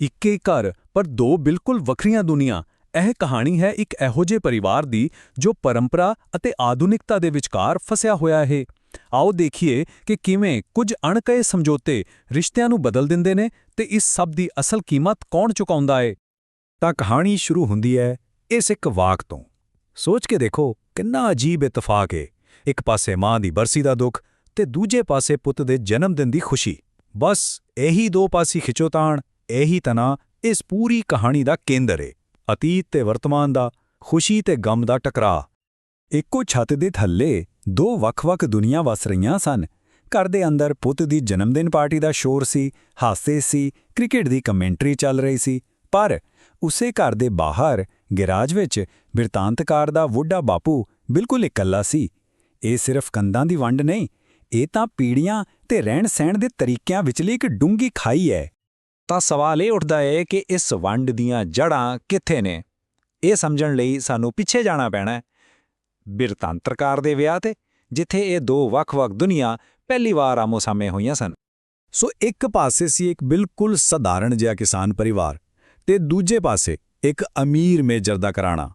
ਇੱਕੇ ਘਰ, ਪਰ ਦੋ ਬਿਲਕੁਲ ਵੱਖਰੀਆਂ ਦੁਨੀਆਂ। ਇਹ ਕਹਾਣੀ ਹੈ ਇੱਕ ਇਹੋ ਜਿਹੇ ਪਰਿਵਾਰ ਦੀ, ਜੋ ਪਰੰਪਰਾ ਅਤੇ ਆਧੁਨਿਕਤਾ ਦੇ ਵਿਚਕਾਰ ਫਸਿਆ ਹੋਇਆ ਹੈ। ਆਓ ਦੇਖੀਏ ਕਿ ਕਿਵੇਂ ਕੁਝ ਅਣਕਹੇ ਸਮਝੌਤੇ ਰਿਸ਼ਤਿਆਂ ਨੂੰ ਬਦਲ ਦਿੰਦੇ ਨੇ ਤੇ ਇਸ ਸਭ ਦੀ ਅਸਲ ਕੀਮਤ ਕੌਣ ਚੁਕਾਉਂਦਾ ਏ ਤਾਂ ਕਹਾਣੀ ਸ਼ੁਰੂ ਹੁੰਦੀ ਹੈ ਇਸ ਇੱਕ ਵਾਕ ਤੋਂ। ਸੋਚ ਕੇ ਦੇਖੋ ਕਿੰਨਾ ਅਜੀਬ ਇਤਫਾਕ ਏ ਇੱਕ ਪਾਸੇ ਮਾਂ ਦੀ ਬਰਸੀ ਦਾ ਦੁੱਖ ਤੇ ਦੂਜੇ ਪਾਸੇ ਪੁੱਤ ਦੇ ਜਨਮ ਦਿਨ ਦੀ ਖੁਸ਼ੀ। ਬਸ ਇਹੀ ਦੋ ਪਾਸੀ ਖਿਚੋਤਾਣ। ਇਹੀ ਤਣਾ ਇਸ ਪੂਰੀ ਕਹਾਣੀ ਦਾ ਕੇਂਦਰ ਏ। ਅਤੀਤ ਤੇ ਵਰਤਮਾਨ ਦਾ, ਖੁਸ਼ੀ ਤੇ ਗਮ ਦਾ ਟਕਰਾਅ। ਇੱਕੋ ਛੱਤ ਦੇ ਥੱਲੇ ਦੋ ਵੱਖ-ਵੱਖ ਦੁਨੀਆ ਵਸ ਰਹੀਆਂ ਸਨ। ਘਰ ਦੇ ਅੰਦਰ ਪੁੱਤ ਦੀ ਜਨਮਦਿਨ ਪਾਰਟੀ ਦਾ ਸ਼ੋਰ ਸੀ, ਹਾਸੇ ਸੀ, ਕ੍ਰਿਕਟ ਦੀ ਕਮੈਂਟਰੀ ਚੱਲ ਰਹੀ ਸੀ। ਪਰ ਉਸੇ ਘਰ ਦੇ ਬਾਹਰ, ਗੈਰਾਜ ਵਿੱਚ ਬਿਰਤਾਂਤਕਾਰ ਦਾ ਬੁੱਢਾ ਬਾਪੂ ਬਿਲਕੁਲ ਇਕੱਲਾ ਸੀ। ਇਹ ਸਿਰਫ ਕੰਧਾਂ ਦੀ ਵੰਡ ਨਹੀਂ, ਇਹ ਤਾਂ ਪੀੜੀਆਂ ਤੇ ਰਹਿਣ-ਸਹਿਣ ਦੇ ਤਰੀਕਿਆਂ ਵਿਚਲੀ ਇੱਕ ਡੂੰਗੀ ਖਾਈ ਹੈ। ਤਾਂ ਸਵਾਲ ਇਹ ਉੱਠਦਾ ਹੈ ਕਿ ਇਸ ਵੰਡ ਦੀਆਂ ਜੜ੍ਹਾਂ ਕਿੱਥੇ ਨੇ? ਇਹ ਸਮਝਣ ਲਈ ਸਾਨੂੰ ਪਿੱਛੇ ਜਾਣਾ ਪੈਣਾ ਹੈ ਬਿਰਤਾਂਤਰਕਾਰ ਦੇ ਵਿਆਹ ਤੇ, ਜਿੱਥੇ ਇਹ ਦੋ ਵੱਖ-ਵੱਖ ਦੁਨੀਆ ਪਹਿਲੀ ਵਾਰ ਆਮੋ-ਸਾਹਮਣੇ ਹੋਈਆਂ ਸਨ। ਸੋ ਇੱਕ ਪਾਸੇ ਸੀ ਇੱਕ ਬਿਲਕੁਲ ਸਧਾਰਨ ਜਿਹਾ ਕਿਸਾਨ ਪਰਿਵਾਰ ਤੇ ਦੂਜੇ ਪਾਸੇ ਇੱਕ ਅਮੀਰ ਮੇਜਰ ਦਾ ਘਰਾਣਾ।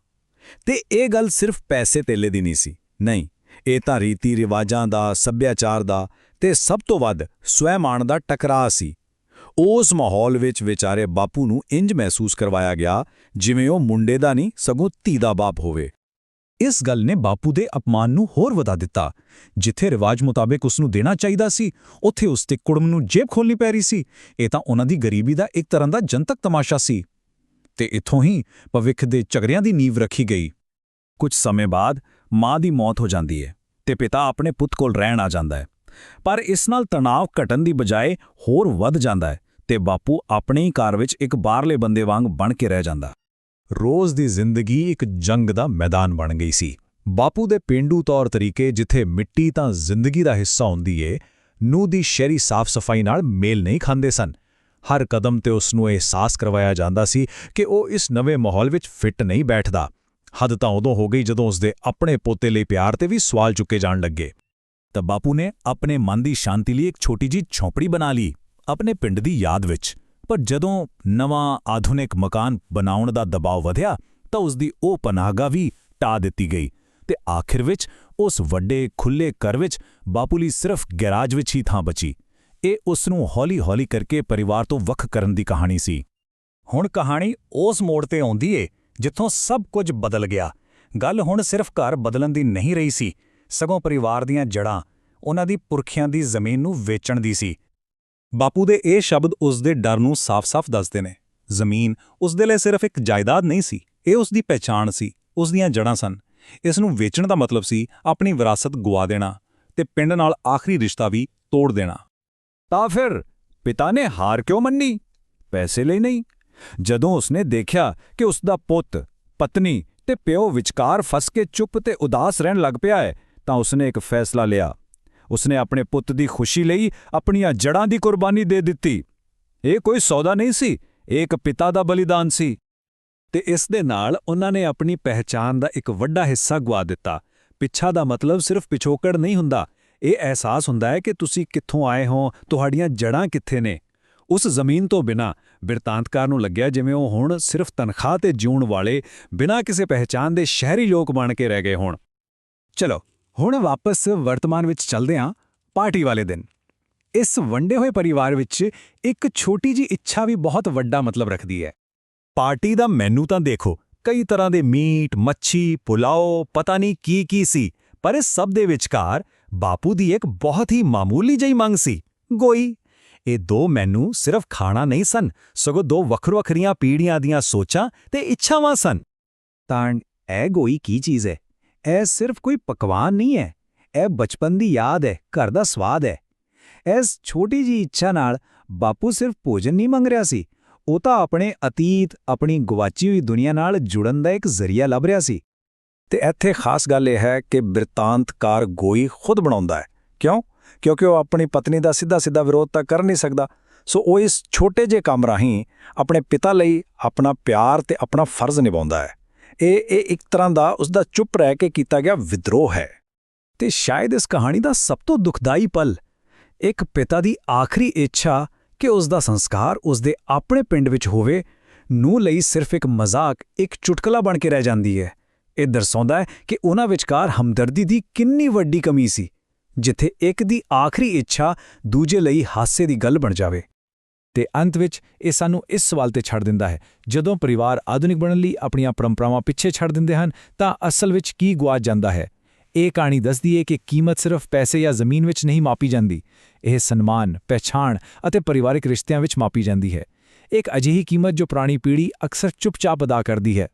ਤੇ ਇਹ ਗੱਲ ਸਿਰਫ ਪੈਸੇ ਤੇਲੇ ਦੀ ਨਹੀਂ ਸੀ। ਨਹੀਂ, ਇਹ ਤਾਂ ਰੀਤੀ ਰਿਵਾਜਾਂ ਦਾ, ਸੱਭਿਆਚਾਰ ਦਾ ਤੇ ਸਭ ਤੋਂ ਵੱਧ ਸਵੈਮਾਨ ਦਾ ਟਕਰਾਅ ਸੀ। ਉਸ ਮਾਹੌਲ ਵਿੱਚ ਵਿਚਾਰੇ ਬਾਪੂ ਨੂੰ ਇੰਜ ਮਹਿਸੂਸ ਕਰਵਾਇਆ ਗਿਆ ਜਿਵੇਂ ਉਹ ਮੁੰਡੇ ਦਾ ਨਹੀਂ, ਸਗੋਂ ਧੀ ਦਾ ਬਾਪ ਹੋਵੇ। ਇਸ ਗੱਲ ਨੇ ਬਾਪੂ ਦੇ ਅਪਮਾਨ ਨੂੰ ਹੋਰ ਵਧਾ ਦਿੱਤਾ। ਜਿੱਥੇ ਰਿਵਾਜ ਮੁਤਾਬਕ ਉਸ ਨੂੰ ਦੇਣਾ ਚਾਹੀਦਾ ਸੀ, ਉੱਥੇ ਉਸ ਤੇ ਕੁੜਮ ਨੂੰ ਜੇਬ ਖੋਲਣੀ ਪੈ ਰਹੀ ਸੀ। ਇਹ ਤਾਂ ਉਹਨਾਂ ਦੀ ਗਰੀਬੀ ਦਾ ਇੱਕ ਤਰ੍ਹਾਂ ਦਾ ਜਨਤਕ ਤਮਾਸ਼ਾ ਸੀ। ਤੇ ਇੱਥੋਂ ਹੀ ਭਵਿੱਖ ਦੇ ਝਗੜਿਆਂ ਦੀ ਨੀਂਵ ਰੱਖੀ ਗਈ। ਕੁਝ ਸਮੇਂ ਬਾਅਦ ਮਾਂ ਦੀ ਮੌਤ ਹੋ ਜਾਂਦੀ ਹੈ ਤੇ ਪਿਤਾ ਆਪਣੇ ਪੁੱਤ ਕੋਲ ਰਹਿਣ ਆ ਜਾਂਦਾ ਹੈ ਪਰ ਇਸ ਨਾਲ ਤਣਾਅ ਘਟਣ ਦੀ ਬਜਾਏ ਹੋਰ ਵੱਧ ਜਾਂਦਾ ਹੈ ਤੇ ਬਾਪੂ ਆਪਣੇ ਹੀ ਘਰ ਵਿੱਚ ਇੱਕ ਬਾਹਰਲੇ ਬੰਦੇ ਵਾਂਗ ਬਣ ਕੇ ਰਹਿ ਜਾਂਦਾ। ਰੋਜ਼ ਦੀ ਜ਼ਿੰਦਗੀ ਇੱਕ ਜੰਗ ਦਾ ਮੈਦਾਨ ਬਣ ਗਈ ਸੀ। ਬਾਪੂ ਦੇ ਪਿੰਡੂ ਤੌਰ ਤਰੀਕੇ ਜਿੱਥੇ ਮਿੱਟੀ ਤਾਂ ਜ਼ਿੰਦਗੀ ਦਾ ਹਿੱਸਾ ਹੁੰਦੀ ਏ ਨੂੰ ਦੀ ਸ਼ਹਿਰੀ ਸਾਫ਼-ਸਫਾਈ ਨਾਲ ਮੇਲ ਨਹੀਂ ਖਾਂਦੇ ਸਨ। ਹਰ ਕਦਮ ਤੇ ਉਸ ਨੂੰ ਅਹਿਸਾਸ ਕਰਵਾਇਆ ਜਾਂਦਾ ਸੀ ਕਿ ਉਹ ਇਸ ਨਵੇਂ ਮਾਹੌਲ ਵਿੱਚ ਫਿੱਟ ਨਹੀਂ ਬੈਠਦਾ। ਹੱਦ ਤਾਂ ਉਦੋਂ ਹੋ ਗਈ ਜਦੋਂ ਉਸਦੇ ਆਪਣੇ ਪੋਤੇ ਲਈ ਪਿਆਰ ਤੇ ਵੀ ਸਵਾਲ ਚੁੱਕੇ ਜਾਣ ਲੱਗੇ। ਤਾਂ ਬਾਪੂ ਨੇ ਆਪਣੇ ਮਨ ਦੀ ਸ਼ਾਂਤੀ ਲਈ ਇੱਕ ਛੋਟੀ ਜੀ ਝੌਂਪੜੀ ਬਣਾ ਲਈ। ਆਪਣੇ ਪਿੰਡ ਦੀ ਯਾਦ ਵਿੱਚ। ਪਰ ਜਦੋਂ ਨਵਾਂ ਆਧੁਨਿਕ ਮਕਾਨ ਬਣਾਉਣ ਦਾ ਦਬਾਅ ਵਧਿਆ, ਤਾਂ ਉਸ ਦੀ ਉਹ ਪਨਾਹਗਾ ਵੀ ਟਾ ਦਿੱਤੀ ਗਈ ਤੇ ਆਖਿਰ ਵਿੱਚ ਉਸ ਵੱਡੇ ਖੁੱਲੇ ਘਰ ਵਿੱਚ ਬਾਪੂ ਲਈ ਸਿਰਫ ਗੈਰਾਜ ਵਿੱਚ ਹੀ ਥਾਂ ਬਚੀ। ਇਹ ਉਸ ਨੂੰ ਹੌਲੀ-ਹੌਲੀ ਕਰਕੇ ਪਰਿਵਾਰ ਤੋਂ ਵੱਖ ਕਰਨ ਦੀ ਕਹਾਣੀ ਸੀ। ਹੁਣ ਕਹਾਣੀ ਉਸ ਮੋੜ ਤੇ ਆਉਂਦੀ ਏ, ਜਿੱਥੋਂ ਸਭ ਕੁਝ ਬਦਲ ਗਿਆ। ਗੱਲ ਹੁਣ ਸਿਰਫ ਘਰ ਬਦਲਣ ਦੀ ਨਹੀਂ ਰਹੀ ਸੀ। ਸਗੋਂ ਪਰਿਵਾਰ ਦੀਆਂ ਜੜਾਂ ਉਹਨਾਂ ਦੀ ਪੁਰਖਿਆਂ ਦੀ ਜ਼ਮੀਨ ਨੂੰ ਵੇਚਣ ਦੀ ਸੀ। ਬਾਪੂ ਦੇ ਇਹ ਸ਼ਬਦ ਉਸ ਦੇ ਡਰ ਨੂੰ ਸਾਫ਼-ਸਾਫ਼ ਦੱਸਦੇ ਨੇ। ਜ਼ਮੀਨ ਉਸ ਦੇ ਲਈ ਸਿਰਫ ਇੱਕ ਜਾਇਦਾਦ ਨਹੀਂ ਸੀ, ਇਹ ਉਸ ਦੀ ਪਹਿਚਾਣ ਸੀ, ਉਸ ਦੀਆਂ ਜੜਾਂ ਸਨ। ਇਸ ਨੂੰ ਵੇਚਣ ਦਾ ਮਤਲਬ ਸੀ ਆਪਣੀ ਵਿਰਾਸਤ ਗਵਾ ਦੇਣਾ ਤੇ ਪਿੰਡ ਨਾਲ ਆਖਰੀ ਰਿਸ਼ਤਾ ਵੀ ਤੋੜ ਦੇਣਾ। ਤਾਂ ਫਿਰ ਪਿਤਾ ਨੇ ਹਾਰ ਕਿਉਂ ਮੰਨੀ? ਪੈਸੇ ਲਈ ਨਹੀਂ। ਜਦੋਂ ਉਸਨੇ ਦੇਖਿਆ ਕਿ ਉਸ ਦਾ ਪੁੱਤ, ਪਤਨੀ ਤੇ ਪਿਓ ਵਿਚਕਾਰ ਫਸ ਕੇ ਚੁੱਪ ਤੇ ਉਦਾਸ ਰਹਿਣ ਲੱਗ ਪਿਆ ਹੈ, ਤਾਂ ਉਸਨੇ ਇੱਕ ਫੈਸਲਾ ਲਿਆ। ਉਸਨੇ ਆਪਣੇ ਪੁੱਤ ਦੀ ਖੁਸ਼ੀ ਲਈ ਆਪਣੀਆਂ ਜੜਾਂ ਦੀ ਕੁਰਬਾਨੀ ਦੇ ਦਿੱਤੀ। ਇਹ ਕੋਈ ਸੌਦਾ ਨਹੀਂ ਸੀ, ਇਹ ਇੱਕ ਪਿਤਾ ਦਾ ਬਲੀਦਾਨ ਸੀ। ਤੇ ਇਸ ਦੇ ਨਾਲ ਉਹਨਾਂ ਨੇ ਆਪਣੀ ਪਹਿਚਾਨ ਦਾ ਇੱਕ ਵੱਡਾ ਹਿੱਸਾ ਗਵਾ ਦਿੱਤਾ। ਪਿੱਛਾ ਦਾ ਮਤਲਬ ਸਿਰਫ ਪਿਛੋਕੜ ਨਹੀਂ ਹੁੰਦਾ। ਇਹ ਅਹਿਸਾਸ ਹੁੰਦਾ ਹੈ ਕਿ ਤੁਸੀਂ ਕਿੱਥੋਂ ਆਏ ਹੋ, ਤੁਹਾਡੀਆਂ ਜੜਾਂ ਕਿੱਥੇ ਨੇ? ਉਸ ਜ਼ਮੀਨ ਤੋਂ ਬਿਨਾ ਬਿਰਤਾਂਤਕਾਰ ਨੂੰ ਲੱਗਿਆ ਜਿਵੇਂ ਉਹ ਹੁਣ ਸਿਰਫ ਤਨਖਾਹ ਤੇ ਜਿਉਣ ਵਾਲੇ ਬਿਨਾ ਕਿਸੇ ਪਹਿਚਾਨ ਦੇ ਸ਼ਹਿਰੀ ਲੋਕ ਬਣ ਕੇ ਰਹਿ ਗਏ ਹੋਣ। ਚਲੋ ਹੁਣ ਵਾਪਸ ਵਰਤਮਾਨ ਵਿੱਚ ਚੱਲਦੇ ਹਾਂ ਪਾਰਟੀ ਵਾਲੇ ਦਿਨ। ਇਸ ਵੰਡੇ ਹੋਏ ਪਰਿਵਾਰ ਵਿੱਚ ਇੱਕ ਛੋਟੀ ਜੀ ਇੱਛਾ ਵੀ ਬਹੁਤ ਵੱਡਾ ਮਤਲਬ ਰੱਖਦੀ ਹੈ। ਪਾਰਟੀ ਦਾ ਮੈਨੂ ਤਾਂ ਦੇਖੋ, ਕਈ ਤਰ੍ਹਾਂ ਦੇ ਮੀਟ, ਮੱਛੀ, ਪੁਲਾਓ, ਪਤਾ ਨਹੀਂ ਕੀ ਕੀ ਸੀ, ਪਰ ਇਸ ਸਭ ਦੇ ਵਿਚਕਾਰ ਬਾਪੂ ਦੀ ਇੱਕ ਬਹੁਤ ਹੀ ਮਾਮੂਲੀ ਜਿਹੀ ਮੰਗ ਸੀ, ਗੋਈ। ਇਹ ਦੋ ਮੈਨੂੰ ਸਿਰਫ ਖਾਣਾ ਨਹੀਂ ਸਨ, ਸਗੋਂ ਦੋ ਵੱਖਰੋ ਵੱਖਰੀਆਂ ਪੀੜ੍ਹੀਆਂ ਦੀਆਂ ਸੋਚਾਂ ਤੇ ਇੱਛਾਵਾਂ ਸਨ। ਤਾਂ ਇਹ ਗੋਈ ਕੀ ਚੀਜ਼ ਹੈ? ਇਹ ਸਿਰਫ ਕੋਈ ਪਕਵਾਨ ਨਹੀਂ ਹੈ, ਇਹ ਬਚਪਨ ਦੀ ਯਾਦ ਹੈ, ਘਰ ਦਾ ਸਵਾਦ ਹੈ। ਇਸ ਛੋਟੀ ਜੀ ਇੱਛਾ ਨਾਲ ਬਾਪੂ ਸਿਰਫ ਭੋਜਨ ਨਹੀਂ ਮੰਗ ਰਿਹਾ ਸੀ, ਉਹ ਤਾਂ ਆਪਣੇ ਅਤੀਤ, ਆਪਣੀ ਗਵਾਚੀ ਹੋਈ ਦੁਨੀਆ ਨਾਲ ਜੁੜਨ ਦਾ ਇੱਕ ਜ਼ਰੀਆ ਲੱਭ ਰਿਹਾ ਸੀ। ਤੇ ਇੱਥੇ ਖਾਸ ਗੱਲ ਇਹ ਹੈ ਕਿ ਬਿਰਤਾਂਤਕਾਰ ਗੋਈ ਖੁਦ ਬਣਾਉਂਦਾ ਹੈ। ਕਿਉਂ? ਕਿਉਂਕਿ ਉਹ ਆਪਣੀ ਪਤਨੀ ਦਾ ਸਿੱਧਾ-ਸਿੱਧਾ ਵਿਰੋਧ ਤਾਂ ਕਰ ਨਹੀਂ ਸਕਦਾ। ਸੋ ਉਹ ਇਸ ਛੋਟੇ ਜਿਹੇ ਕੰਮ ਰਾਹੀਂ ਆਪਣੇ ਪਿਤਾ ਲਈ ਆਪਣਾ ਪਿਆਰ ਤੇ ਆਪਣਾ ਫਰਜ਼ ਨਿਭਾਉਂਦਾ ਹੈ। ਇਹ ਇਹ ਇੱਕ ਤਰ੍ਹਾਂ ਦਾ ਉਸ ਦਾ ਚੁੱਪ ਰਹਿ ਕੇ ਕੀਤਾ ਗਿਆ ਵਿਦਰੋਹ ਹੈ। ਤੇ ਸ਼ਾਇਦ ਇਸ ਕਹਾਣੀ ਦਾ ਸਭ ਤੋਂ ਦੁਖਦਾਈ ਪਲ, ਇੱਕ ਪਿਤਾ ਦੀ ਆਖਰੀ ਇੱਛਾ ਕਿ ਉਸ ਦਾ ਸੰਸਕਾਰ ਉਸ ਦੇ ਆਪਣੇ ਪਿੰਡ ਵਿੱਚ ਹੋਵੇ ਨੂੰ ਲਈ ਸਿਰਫ ਇੱਕ ਮਜ਼ਾਕ, ਇੱਕ ਚੁਟਕਲਾ ਬਣ ਕੇ ਰਹਿ ਜਾਂਦੀ ਹੈ। ਇਹ ਦਰਸਾਉਂਦਾ ਹੈ ਕਿ ਉਹਨਾਂ ਵਿਚਕਾਰ ਹਮਦਰਦੀ ਦੀ ਕਿੰਨੀ ਵੱਡੀ ਕਮੀ ਸੀ, ਜਿੱਥੇ ਇੱਕ ਦੀ ਆਖਰੀ ਇੱਛਾ ਦੂਜੇ ਲਈ ਹਾਸੇ ਦੀ ਗੱਲ ਬਣ ਜਾਵੇ। ਤੇ ਅੰਤ ਵਿੱਚ ਇਹ ਸਾਨੂੰ ਇਸ ਸਵਾਲ ਤੇ ਛੱਡ ਦਿੰਦਾ ਹੈ, ਜਦੋਂ ਪਰਿਵਾਰ ਆਧੁਨਿਕ ਬਣਨ ਲਈ ਆਪਣੀਆਂ ਪਰੰਪਰਾਵਾਂ ਪਿੱਛੇ ਛੱਡ ਦਿੰਦੇ ਹਨ, ਤਾਂ ਅਸਲ ਵਿੱਚ ਕੀ ਗੁਆਚ ਜਾਂਦਾ ਹੈ? ਇਹ ਕਹਾਣੀ ਦੱਸਦੀ ਹੈ ਕਿ ਕੀਮਤ ਸਿਰਫ ਪੈਸੇ ਜਾਂ ਜ਼ਮੀਨ ਵਿੱਚ ਨਹੀਂ ਮਾਪੀ ਜਾਂਦੀ। ਇਹ ਸਨਮਾਨ, ਪਹਿਚਾਣ ਅਤੇ ਪਰਿਵਾਰਿਕ ਰਿਸ਼ਤਿਆਂ ਵਿੱਚ ਮਾਪੀ ਜਾਂਦੀ ਹੈ। ਇੱਕ ਅਜਿਹੀ ਕੀਮਤ ਜੋ ਪੁਰਾਣੀ ਪੀੜ੍ਹੀ ਅਕਸਰ ਚੁੱਪਚਾਪ ਅਦਾ ਕਰਦੀ ਹੈ।